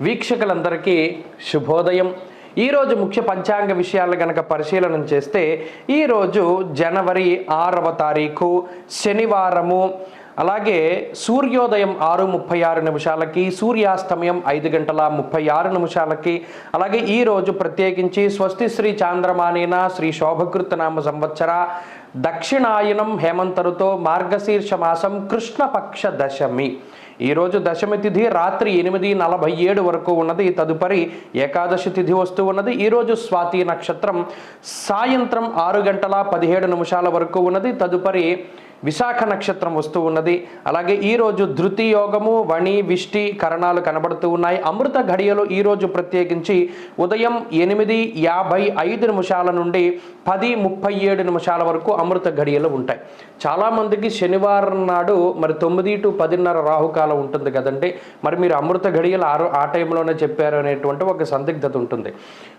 వీక్షకులందరికీ శుభోదయం. ఈరోజు ముఖ్య పంచాంగ విషయాలు గనక పరిశీలన చేస్తే ఈరోజు జనవరి ఆరవ తారీఖు శనివారము అలాగే సూర్యోదయం ఆరు ముప్పై ఆరు నిమిషాలకి సూర్యాస్తమయం ఐదు గంటల ముప్పై ఆరు నిమిషాలకి అలాగే ఈరోజు ప్రత్యేకించి స్వస్తి శ్రీ చాంద్రమానేన శ్రీ శోభకృత నామ సంవత్సర దక్షిణాయనం హేమంతరుతో మార్గశీర్ష మాసం కృష్ణపక్ష దశమి. ఈరోజు దశమి తిథి రాత్రి ఎనిమిది నలభై ఏడు వరకు ఉన్నది. తదుపరి ఏకాదశి తిథి వస్తూ ఉన్నది. ఈరోజు స్వాతి నక్షత్రం సాయంత్రం ఆరు గంటల పదిహేడు నిమిషాల వరకు ఉన్నది. తదుపరి విశాఖ నక్షత్రం వస్తూ ఉన్నది. అలాగే ఈరోజు ధృతి యోగము వణి విష్టి కరణాలు కనబడుతూ ఉన్నాయి. అమృత ఘడియలు ఈరోజు ప్రత్యేకించి ఉదయం ఎనిమిది యాభై ఐదు నిమిషాల నుండి పది ముప్పై ఏడు నిమిషాల వరకు అమృత ఘడియలు ఉంటాయి. చాలామందికి శనివారం నాడు మరి తొమ్మిది టు పదిన్నర రాహుకాలం ఉంటుంది కదండి. మరి మీరు అమృత ఘడియలు ఆరు ఆ టైంలోనే చెప్పారు అనేటువంటి ఒక సందిగ్ధత ఉంటుంది.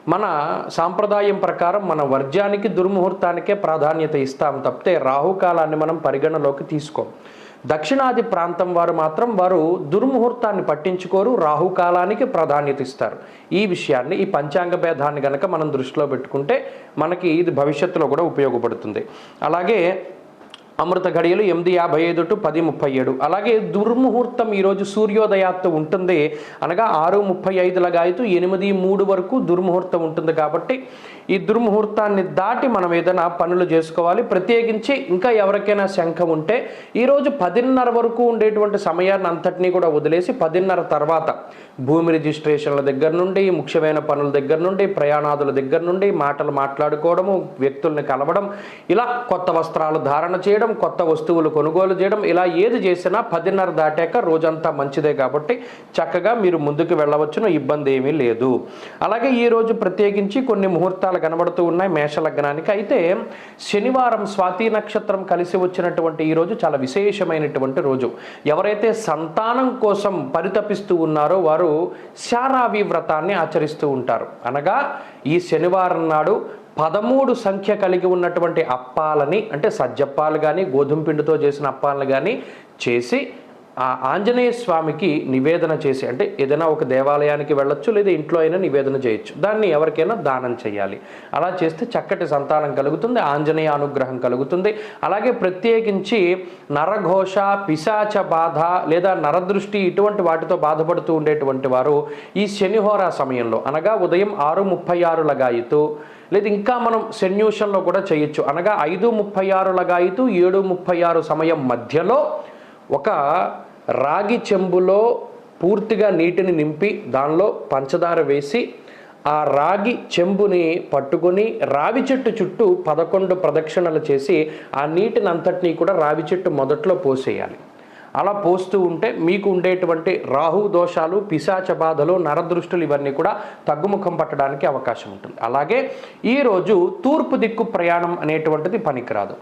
మన సాంప్రదాయం ప్రకారం మన వర్జానికి దుర్ముహూర్తానికే ప్రాధాన్యత ఇస్తాం తప్పితే రాహుకాలాన్ని మనం పరిగణలోకి తీసుకోం. దక్షిణాది ప్రాంతం వారు మాత్రం వారు దుర్ముహూర్తాన్ని పట్టించుకోరు రాహుకాలానికి ప్రాధాన్యత ఇస్తారు. ఈ విషయాన్ని ఈ పంచాంగ భేదాన్ని గనక మనం దృష్టిలో పెట్టుకుంటే మనకి ఇది భవిష్యత్తులో కూడా ఉపయోగపడుతుంది. అలాగే అమృత ఘడియలు ఎనిమిది యాభై ఐదు టు పది ముప్పై ఏడు. అలాగే దుర్ముహూర్తం ఈరోజు సూర్యోదయాత్తు ఉంటుంది. అనగా ఆరు ముప్పై ఐదులగా అయితే ఎనిమిది మూడు వరకు దుర్ముహూర్తం ఉంటుంది కాబట్టి ఈ దుర్ముహూర్తాన్ని దాటి మనం ఏదైనా పనులు చేసుకోవాలి. ప్రత్యేకించి ఇంకా ఎవరికైనా శంఖ ఉంటే ఈరోజు పదిన్నర వరకు ఉండేటువంటి సమయాన్ని అంతటినీ కూడా వదిలేసి పదిన్నర తర్వాత భూమి రిజిస్ట్రేషన్ల దగ్గర నుండి ముఖ్యమైన పనుల దగ్గర నుండి ప్రయాణాదుల దగ్గర నుండి మాటలు మాట్లాడుకోవడము వ్యక్తుల్ని కలవడం ఇలా కొత్త వస్త్రాలు ధారణ చేయడం కొత్త వస్తువులు కొనుగోలు చేయడం ఇలా ఏది చేసినా పదిన్నర దాటాక రోజంతా మంచిదే కాబట్టి చక్కగా మీరు ముందుకు వెళ్ళవచ్చును ఇబ్బంది ఏమీ లేదు. అలాగే ఈ రోజు ప్రత్యేకించి కొన్ని ముహూర్తాలు కనబడుతూ ఉన్నాయి మేష లగ్నానికి అయితే శనివారం స్వాతి నక్షత్రం కలిసి వచ్చినటువంటి ఈ రోజు చాలా విశేషమైనటువంటి రోజు. ఎవరైతే సంతానం కోసం పరితపిస్తూ ఉన్నారో వారు శారావి వ్రతాన్ని ఆచరిస్తూ ఉంటారు. అనగా ఈ శనివారం నాడు పదమూడు సంఖ్య కలిగి ఉన్నటువంటి అప్పాలని అంటే సజ్జప్పాలు కానీ గోధుమ పిండితో చేసిన అప్పాలను కానీ చేసి ఆ ఆంజనేయ స్వామికి నివేదన చేసి అంటే ఏదైనా ఒక దేవాలయానికి వెళ్ళొచ్చు లేదా ఇంట్లో అయినా నివేదన చేయొచ్చు. దాన్ని ఎవరికైనా దానం చేయాలి. అలా చేస్తే చక్కటి సంతానం కలుగుతుంది ఆంజనేయ అనుగ్రహం కలుగుతుంది. అలాగే ప్రత్యేకించి నరఘోష పిశాచ బాధ లేదా నరదృష్టి ఇటువంటి వాటితో బాధపడుతూ ఉండేటువంటి వారు ఈ శనిహోరా సమయంలో అనగా ఉదయం ఆరు ముప్పై ఆరు లగాయితూ లేదు ఇంకా మనం సెన్యూషన్లో కూడా చేయొచ్చు. అనగా ఐదు ముప్పై ఆరు లగాయితూ ఏడు ముప్పై ఆరు సమయం మధ్యలో ఒక రాగి చెంబులో పూర్తిగా నీటిని నింపి దానిలో పంచదార వేసి ఆ రాగి చెంబుని పట్టుకొని రావి చెట్టు చుట్టూ పదకొండు ప్రదక్షిణలు చేసి ఆ నీటిని అంతటినీ కూడా రావి చెట్టు మొదట్లో పోసేయాలి. అలా పోస్తూ ఉంటే మీకు ఉండేటువంటి రాహు దోషాలు పిశాచ బాధలు నరదృష్టులు ఇవన్నీ కూడా తగ్గుముఖం పట్టడానికి అవకాశం ఉంటుంది. అలాగే ఈరోజు తూర్పు దిక్కు ప్రయాణం అనేటువంటిది పనికిరాదు.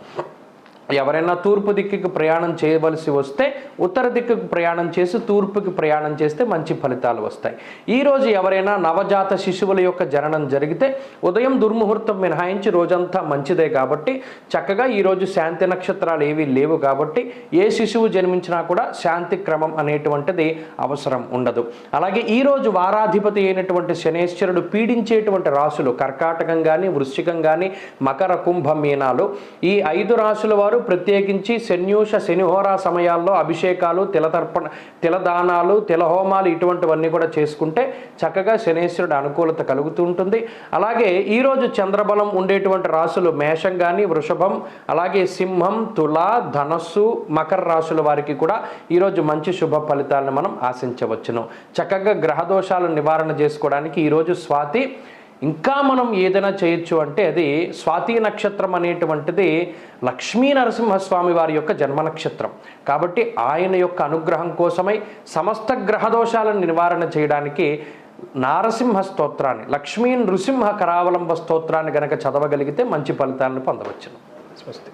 ఎవరైనా తూర్పు దిక్కుకి ప్రయాణం చేయవలసి వస్తే ఉత్తర దిక్కుకు ప్రయాణం చేసి తూర్పుకి ప్రయాణం చేస్తే మంచి ఫలితాలు వస్తాయి. ఈరోజు ఎవరైనా నవజాత శిశువుల యొక్క జననం జరిగితే ఉదయం దుర్ముహూర్తం మినహాయించి రోజంతా మంచిదే కాబట్టి చక్కగా ఈరోజు శాంతి నక్షత్రాలు ఏవి లేవు కాబట్టి ఏ శిశువు జన్మించినా కూడా శాంతి క్రమం అనేటువంటిది అవసరం ఉండదు. అలాగే ఈరోజు వారాధిపతి అయినటువంటి శనేశ్వరుడు పీడించేటువంటి రాశులు కర్కాటకం కానీ వృశ్చికం కానీ మకర కుంభ మీనాలు ఈ ఐదు రాశుల వారు ప్రత్యేకించి శన్యూష శనిహోరా సమయాల్లో అభిషేకాలు తిలతర్పణ తిలదానాలు తిలహోమాలు ఇటువంటివన్నీ కూడా చేసుకుంటే చక్కగా శనేశ్వరుడు అనుకూలత కలుగుతూ ఉంటుంది. అలాగే ఈరోజు చంద్రబలం ఉండేటువంటి రాశులు మేషం కానీ వృషభం అలాగే సింహం తుల ధనస్సు మకర రాశుల వారికి కూడా ఈరోజు మంచి శుభ ఫలితాలను మనం ఆశించవచ్చును. చక్కగా గ్రహదోషాలను నివారణ చేసుకోవడానికి ఈరోజు స్వాతి ఇంకా మనం ఏదైనా చేయొచ్చు అంటే అది స్వాతి నక్షత్రం అనేటువంటిది లక్ష్మీ నరసింహస్వామి వారి యొక్క జన్మ నక్షత్రం. కాబట్టి ఆయన యొక్క అనుగ్రహం కోసమై సమస్త గ్రహదోషాలను నివారణ చేయడానికి నారసింహ స్తోత్రాన్ని లక్ష్మీ నృసింహ కరావలంబ స్తోత్రాన్ని గనక చదవగలిగితే మంచి ఫలితాలను పొందవచ్చును. స్వస్తి.